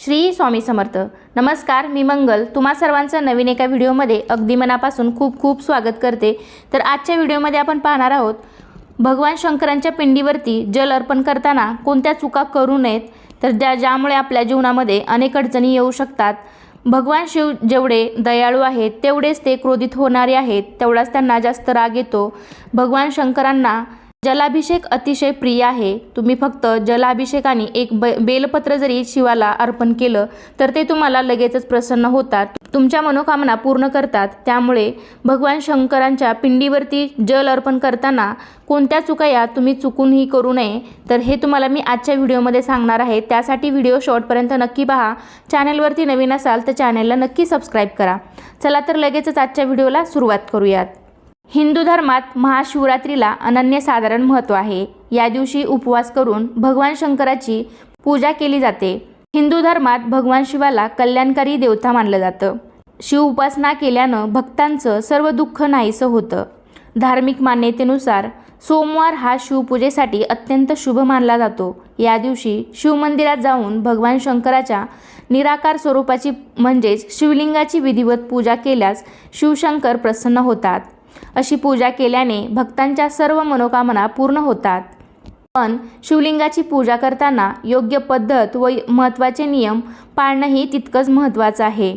श्री स्वामी समर्थ. नमस्कार मी मंगल. तुम्हा सर्वांचं नवीन एका व्हिडिओमध्ये अगदी मनापासून खूप खूप स्वागत करते. तर आजच्या व्हिडिओमध्ये आपण पाहणार आहोत भगवान शंकरांच्या पिंडीवरती जल अर्पण करताना कोणत्या चुका करू नयेत तर ज्या ज्यामुळे आपल्या जीवनामध्ये अनेक अडचणी येऊ शकतात. भगवान शिव जेवढे दयाळू आहेत तेवढेच ते क्रोधित होणारे आहेत तेवढाच त्यांना जास्त राग येतो. भगवान शंकरांना जलाभिषेक अतिशय प्रिय आहे. तुम्ही फक्त जलाभिषेकाने एक ब बेलपत्र जरी शिवाला अर्पण केलं तर ते तुम्हाला लगेचच प्रसन्न होतात. तुमच्या मनोकामना पूर्ण करतात. त्यामुळे भगवान शंकरांच्या पिंडीवरती जल अर्पण करताना कोणत्या चुका या तुम्ही चुकूनही करू नये तर हे तुम्हाला मी आजच्या व्हिडिओमध्ये सांगणार आहे. त्यासाठी व्हिडिओ शॉर्टपर्यंत नक्की पहा. चॅनलवरती नवीन असाल तर चॅनलला नक्की सबस्क्राईब करा. चला तर लगेचच आजच्या व्हिडिओला सुरुवात करूयात. हिंदू धर्मात महाशिवरात्रीला अनन्यसाधारण महत्त्व आहे. या दिवशी उपवास करून भगवान शंकराची पूजा केली जाते. हिंदू धर्मात भगवान शिवाला कल्याणकारी देवता मानलं जातं. शिव उपासना केल्यानं भक्तांचं सर्व दुःख नाहीसं होतं. धार्मिक मान्यतेनुसार सोमवार हा शिवपूजेसाठी अत्यंत शुभ मानला जातो. या दिवशी शिवमंदिरात जाऊन भगवान शंकराच्या निराकार स्वरूपाची म्हणजेच शिवलिंगाची विधिवत पूजा केल्यास शिवशंकर प्रसन्न होतात. अशी पूजा केल्याने भक्तांच्या सर्व मनोकामना पूर्ण होतात. पण शिवलिंगाची पूजा करताना योग्य पद्धत व महत्त्वाचे नियम पाळणंही तितकंच महत्त्वाचं आहे.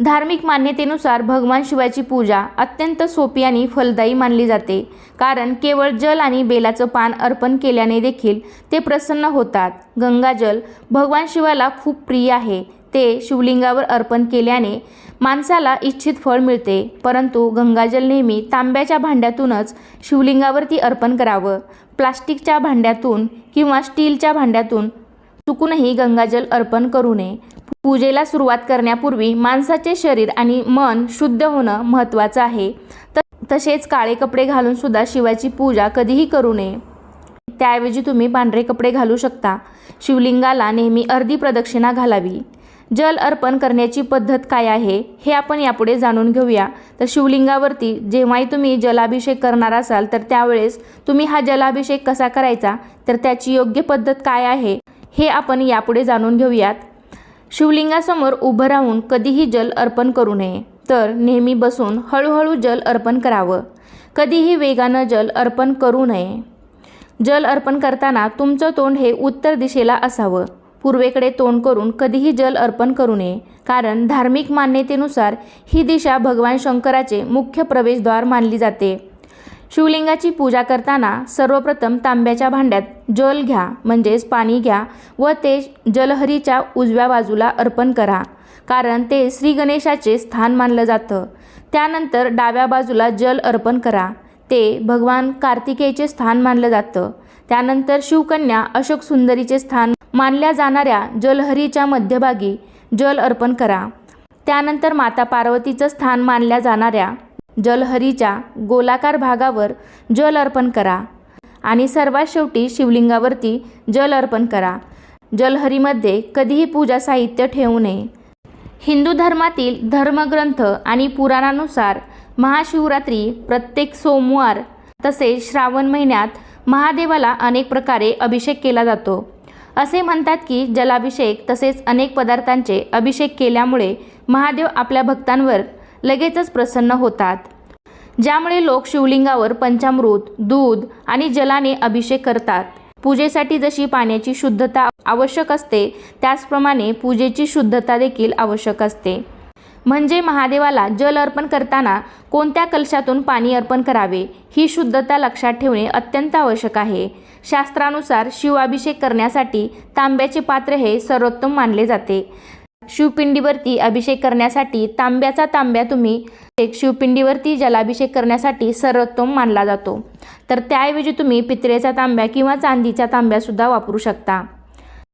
धार्मिक मान्यतेनुसार भगवान शिवाची पूजा अत्यंत सोपी आणि फलदायी मानली जाते. कारण केवळ जल आणि बेलाचं पान अर्पण केल्याने देखील ते प्रसन्न होतात. गंगाजल भगवान शिवाला खूप प्रिय आहे. ते शिवलिंगावर अर्पण केल्याने माणसाला इच्छित फळ मिळते. परंतु गंगाजल नेहमी तांब्याच्या भांड्यातूनच शिवलिंगावरती अर्पण करावं. प्लास्टिकच्या भांड्यातून किंवा स्टीलच्या भांड्यातून चुकूनही गंगाजल अर्पण करू नये. पूजेला सुरुवात करण्यापूर्वी माणसाचे शरीर आणि मन शुद्ध होणं महत्त्वाचं आहे. त तसेच काळे कपडे घालून सुद्धा शिवाची पूजा कधीही करू नये. त्याऐवजी तुम्ही पांढरे कपडे घालू शकता. शिवलिंगाला नेहमी अर्धी प्रदक्षिणा घालावी. जल अर्पण करण्याची पद्धत काय आहे हे आपण यापुढे जाणून घेऊया. तर शिवलिंगावरती जेव्हाही तुम्ही जलाभिषेक करणार असाल तर त्यावेळेस तुम्ही हा जलाभिषेक कसा करायचा तर त्याची योग्य पद्धत काय आहे हे आपण यापुढे जाणून घेऊयात. शिवलिंगासमोर उभं राहून कधीही जल अर्पण करू नये तर नेहमी बसून हळूहळू जल अर्पण करावं. कधीही वेगानं जल अर्पण करू नये. जल अर्पण करताना तुमचं तोंड हे उत्तर दिशेला असावं. पूर्वेकडे तोंड करून कधीही जल अर्पण करू नये. कारण धार्मिक मान्यतेनुसार ही दिशा भगवान शंकराचे मुख्य प्रवेशद्वार मानली जाते. शिवलिंगाची पूजा करताना सर्वप्रथम तांब्याच्या भांड्यात जल घ्या म्हणजेच पाणी घ्या व ते जलहरीच्या उजव्या बाजूला अर्पण करा. कारण ते श्री गणेशाचे स्थान मानलं जातं. त्यानंतर डाव्या बाजूला जल अर्पण करा. ते भगवान कार्तिकेयचे स्थान मानलं जातं. त्यानंतर शिवकन्या अशोक सुंदरीचे स्थान मानल्या जाणाऱ्या जलहरीच्या मध्यभागी जल अर्पण करा. त्यानंतर माता पार्वतीचं स्थान मानल्या जाणाऱ्या जलहरीच्या गोलाकार भागावर जल अर्पण करा. आणि सर्वात शेवटी शिवलिंगावरती जल अर्पण करा. जलहरीमध्ये कधीही पूजा साहित्य ठेवू नये. हिंदू धर्मातील धर्मग्रंथ आणि पुराणानुसार महाशिवरात्री प्रत्येक सोमवार तसेच श्रावण महिन्यात महादेवाला अनेक प्रकारे अभिषेक केला जातो. असे म्हणतात की जलाभिषेक तसेच अनेक पदार्थांचे अभिषेक केल्यामुळे महादेव आपल्या भक्तांवर लगेचच प्रसन्न होतात. ज्यामुळे लोक शिवलिंगावर पंचामृत दूध आणि जलाने अभिषेक करतात. पूजेसाठी जशी पाण्याची शुद्धता आवश्यक असते त्याचप्रमाणे पूजेची शुद्धता देखील आवश्यक असते. म्हणजे महादेवाला जल अर्पण करताना कोणत्या कलशातून पाणी अर्पण करावे ही शुद्धता लक्षात ठेवणे अत्यंत आवश्यक आहे. शास्त्रानुसार शिवाभिषेक करण्यासाठी तांब्याचे पात्र हे सर्वोत्तम मानले जाते. शिवपिंडीवरती अभिषेक करण्यासाठी तांब्याचा तांब्या तुम्ही एक शिवपिंडीवरती जलाभिषेक करण्यासाठी सर्वोत्तम मानला जातो. तर त्याऐवजी तुम्ही पितळेचा तांब्या किंवा चांदीचा तांब्यासुद्धा वापरू शकता.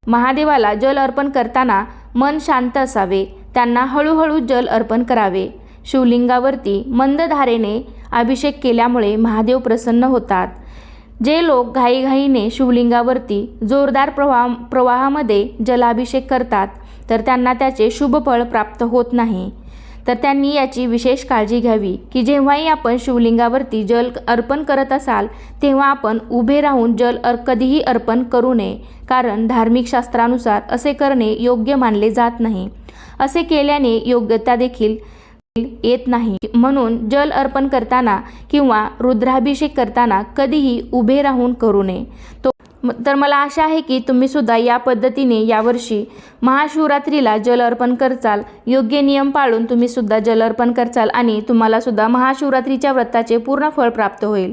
महादेवाला जल अर्पण करताना मन शांत असावे त्यांना हळूहळू जल अर्पण करावे. शिवलिंगावरती मंद धारेने अभिषेक केल्यामुळे महादेव प्रसन्न होतात. जे लोक घाईघाईने शिवलिंगावरती जोरदार प्रवाह प्रवाहामध्ये जलाभिषेक करतात तर त्यांना त्याचे शुभ फळ प्राप्त होत नाही. तर त्यांनी याची विशेष काळजी घ्यावी की जेव्हाही आपण शिवलिंगावरती जल अर्पण करत असाल तेव्हा आपण उभे राहून जल अर कधीही अर्पण करू नये कारण धार्मिक शास्त्रानुसार असे करणे योग्य मानले जात नाही. असे केल्याने योग्यता देखील येत नाही. म्हणून जल अर्पण करताना किंवा रुद्राभिषेक करताना कधीही उभे राहून करू नये. तो तर मला आशा आहे की तुम्ही सुद्धा या पद्धतीने यावर्षी महाशिवरात्रीला जल अर्पण करचाल. योग्य नियम पाळून तुम्ही सुद्धा जल अर्पण करचाल आणि तुम्हाला सुद्धा महाशिवरात्रीच्या व्रताचे पूर्ण फळ प्राप्त होईल.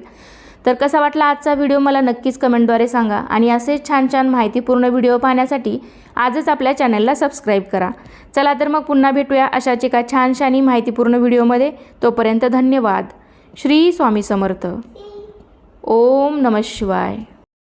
तर कसा वाटला आजचा व्हिडिओ मला नक्कीच कमेंटद्वारे सांगा आणि असेच छान छान माहितीपूर्ण व्हिडिओ पाहण्यासाठी आजच आपल्या चॅनलला सबस्क्राईब करा. चला तर मग पुन्हा भेटूया अशाच एका छानशा आणि माहितीपूर्ण व्हिडिओमध्ये. तोपर्यंत धन्यवाद. श्री स्वामी समर्थ. ओम नमः शिवाय.